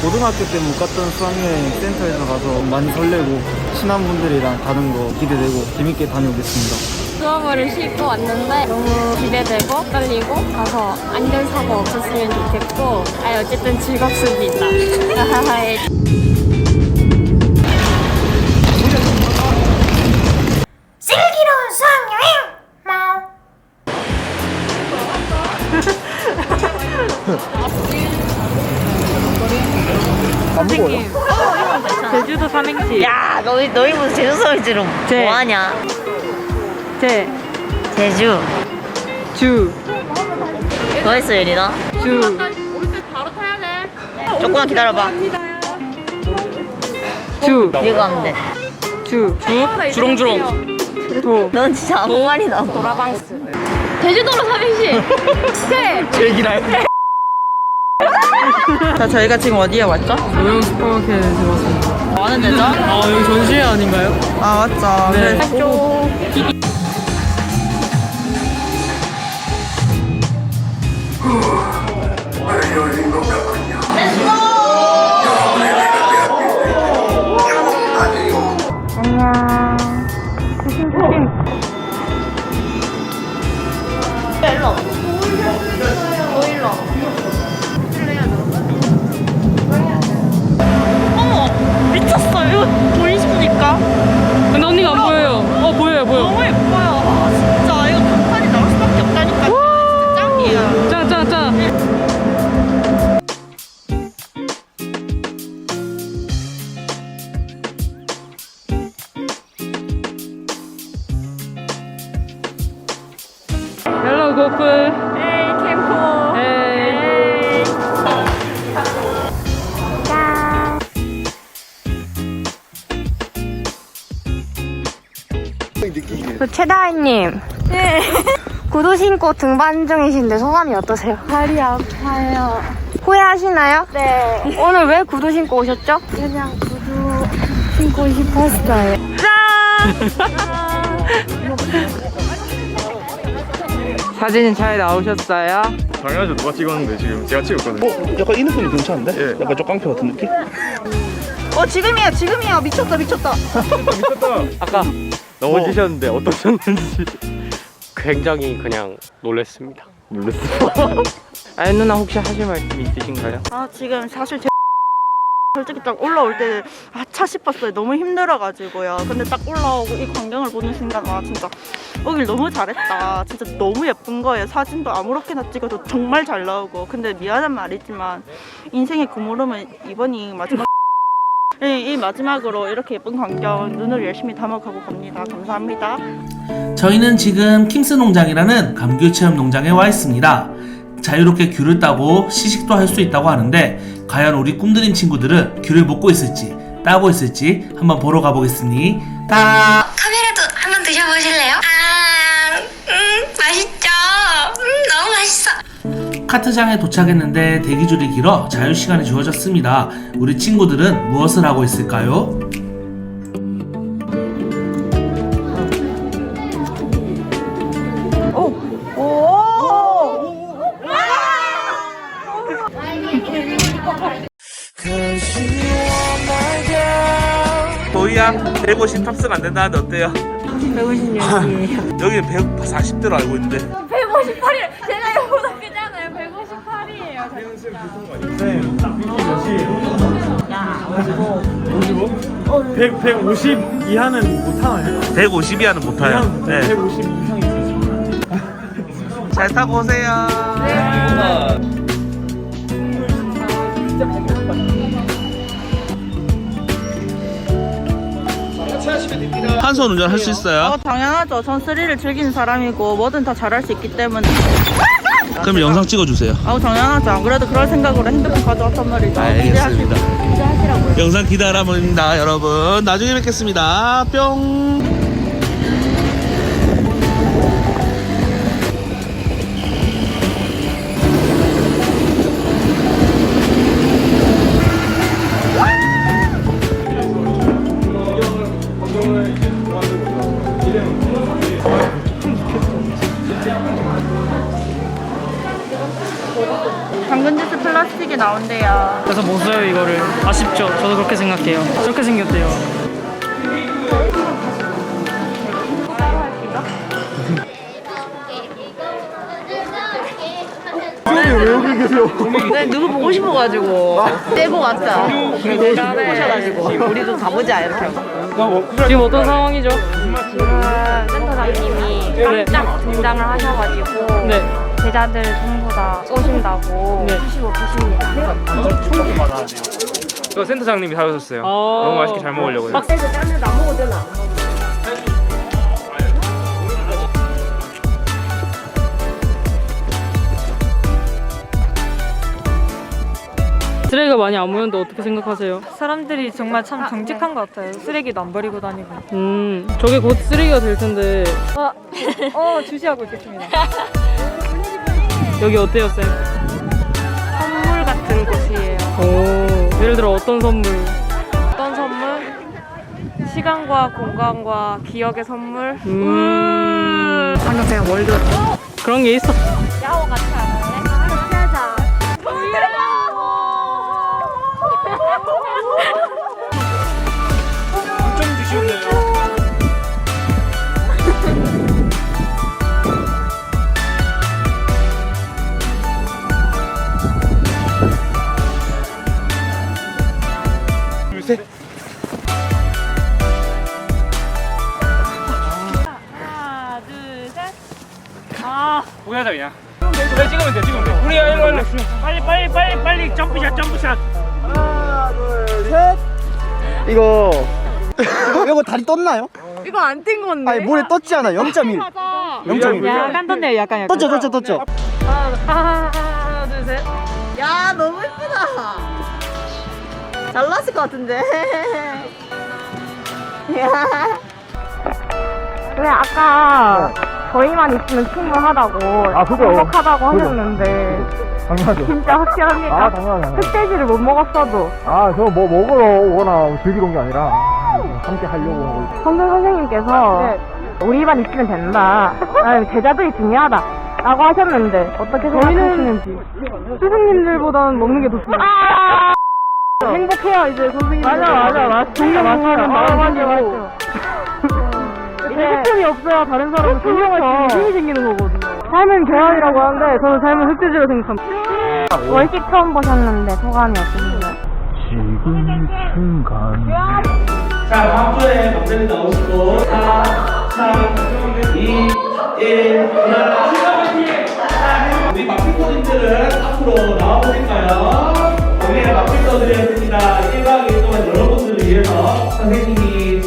고등학교 때 못 갔던 수학여행 센터에서 가서 많이 설레고 친한 분들이랑 가는 거 기대되고 재밌게 다녀오겠습니다. 수업을 싣고 왔는데 너무 기대되고 떨리고 가서 안전사고 없었으면 좋겠고 아 어쨌든 즐겁습니다. 슬기로운 수학여행 뭐 안 먹어요? 제주도 삼행시. 야, 너희 너희 무슨 제주 서울지로 제. 뭐 하냐? 제, 제주. 주, 뭐 했어, 예린아? 주, 조금만 기다려봐. 주, 이거 하면 돼. 주, 주, 주렁주렁. 도, 넌 진짜 아무 말이나. 도라방스. 제주도로 삼행시. 제. 얘기를 자, 저희가 지금 어디에 왔죠? 노영 슈퍼마켓에 들어왔습니다. 뭐 하는 데죠? 아, 여기 전시회 아닌가요? 아, 맞죠. 네. 그래서 미쳤어. 보이십니까? 근데 언니가 안 그 최다희님. 네. 구두 신고 등반 중이신데 소감이 어떠세요? 발이 아파요. 후회하시나요? 네. 오늘 왜 구두 신고 오셨죠? 그냥 구두 신고 싶었어요. 사진은 잘 나오셨어요? 당연하죠 누가 찍었는데 지금 제가 찍었거든요 어, 약간 이 느낌이 괜찮은데? 예. 약간 쪽깡패 같은 느낌? 어, 지금이야, 지금이야. 미쳤다, 미쳤다. 아까 넘어지셨는데 어떠셨는지 굉장히 그냥 놀랬습니다. 아연 누나 혹시 하실 말씀 있으신가요? 아, 지금 사실 제 솔직히 딱 올라올 때, 아, 차 싶었어요. 너무 힘들어가지고요. 근데 딱 올라오고 이 광경을 보는 순간, 아, 진짜, 오길 너무 잘했다. 진짜 너무 예쁜 거예요. 사진도 아무렇게나 찍어도 정말 잘 나오고. 근데 미안한 말이지만, 인생의 구물음은 이번이 마지막. 이, 이 마지막으로 이렇게 예쁜 광경 눈을 열심히 담아가고 갑니다. 감사합니다. 저희는 지금 킹스 농장이라는 감귤 체험 농장에 와 있습니다. 자유롭게 귤을 따고 시식도 할 수 있다고 하는데 과연 우리 꿈드림 친구들은 귤을 먹고 있을지 따고 있을지 한번 보러 가보겠습니다. 카메라도 한번 드셔보실래요? 아, 음, 맛있죠? 음, 너무 맛있어. 카트장에 도착했는데 대기줄이 길어 자유시간이 주어졌습니다. 우리 친구들은 무엇을 하고 있을까요? 도희야 150 탑승 안 된다는데 어때요? 156이에요 여기는 140대로 알고 있는데 158이 제가 이거보다 크잖아요. 158이에요. 100, 150 이하는 못하나요? 150 이 하는 못 타요 네. 150 이상이 있어요 잘 타고 오세요 한 손 운전 할 수 있어요? 어, 당연하죠. 전 스릴을 즐기는 사람이고 뭐든 다 잘할 수 있기 때문에. 그럼 영상 찍어주세요 아우 당연하죠. 안 그래도 그럴 생각으로 핸드폰 가져왔단 말이죠. 알겠습니다. 기대하시- 기대하시라고요. 영상 기다려봅니다 여러분 나중에 뵙겠습니다 뿅 나온대요. 그래서 못 써요 이거를. 아쉽죠? 저도 그렇게 생각해요. 저렇게 생겼대요. 네, 누구 보고 싶어가지고. 떼보 왔다. 오셔가지고 우리도 가보자 이렇게. 지금 어떤 상황이죠? 지금 센터 장님이 깜짝 등장을 하셔가지고. 네 제자들 전부 다 오신다고 네. 하시고 계십니다. 저 센터장님이 사주셨어요. 아. 너무 맛있게 잘 먹으려고요. 쓰레기가 많이 안 모였는데 어떻게 생각하세요? 사람들이 정말 참 정직한 것 같아요. 쓰레기도 안 버리고 다니고. 음 저게 곧 쓰레기가 될 텐데 어, 주시하고 있겠습니다. 여기 어때요 쌤? 선물 같은 곳이에요. 오 예를 들어 어떤 선물? 어떤 선물? 시간과 공간과 기억의 선물? 음 방금 그냥 월드 그런 게 있어 야호 같이 아, 포기하자 그냥. 그래 찍으면 돼 찍으면 돼. 우리야 일로 일로. 빨리 빨리 빨리 빨리 점프샷 점프샷. 이거 이거 다리 떴나요? 이거 안 뜬 건데. 아니 물에 떴지 않아 0.1 0.1 약간 떴네요. 약간 약간. 떴죠 떴죠 떴죠 하나, 하나, 둘, 셋. 야 너무 예쁘다. 잘 나왔을 것 같은데. 왜 아까 저희만 있으면 충분하다고 아, 그죠. 행복하다고 하셨는데 당연하죠. 진짜 확실합니까? 아 당연하죠. 흑돼지를 못 먹었어도. 아 저 뭐 먹으러 오거나 즐기러 온 게 아니라 함께 하려고 온 성경 선생님께서 우리만 있으면 된다. 아니, 제자들이 중요하다. 라고 하셨는데 어떻게 생각하시는지. 스승님들보다는 먹는 게 더 중요해요. 행복해요 이제 선생님 맞아 맞아 맞아 존경하는 마음가지 고 이제 스푼이 없어야 다른 사람을 존경할 수 있는 힘이 생기는 거거든요. 삶은 계란이라고 하는데 저는 삶은 흑돼지로 생각합니다. 월식 처음 보셨는데 소감이 어떠신가요? 자, 다음 주에 박사님 나오시고. 4, 3, 2, 1 우리 마필코님들은 앞으로 나와보실까요? 우리의 마필코들이 했습니다. 1박 2일 동안 여러분들을 위해서 선생님이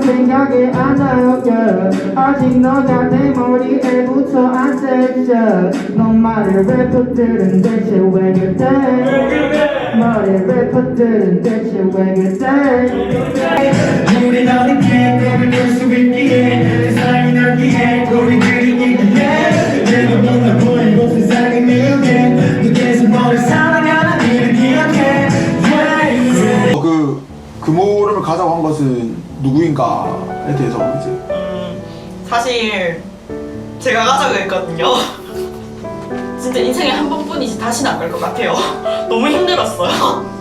생각이 안 yeah. 아직 너가 내 머리에 붙어 앉아있어. 너 말을 래퍼들은 대체 왜 그래 머리 래퍼들은 대체 왜 그래 우리 너에게 너를 볼수 있기에 세상이 넓기에 우리 그리기에. 내가 뭔가 보이고 세상이 미우게 그게서 너를 사랑하는 이를 기억해. 어, 그 금오름을 가자고 한 것은 누구인가에 대해서 이제 사실 제가 가자고 했거든요. 진짜 인생에 한 번뿐이지 다시는 안 갈 것 같아요. 너무 힘들었어요.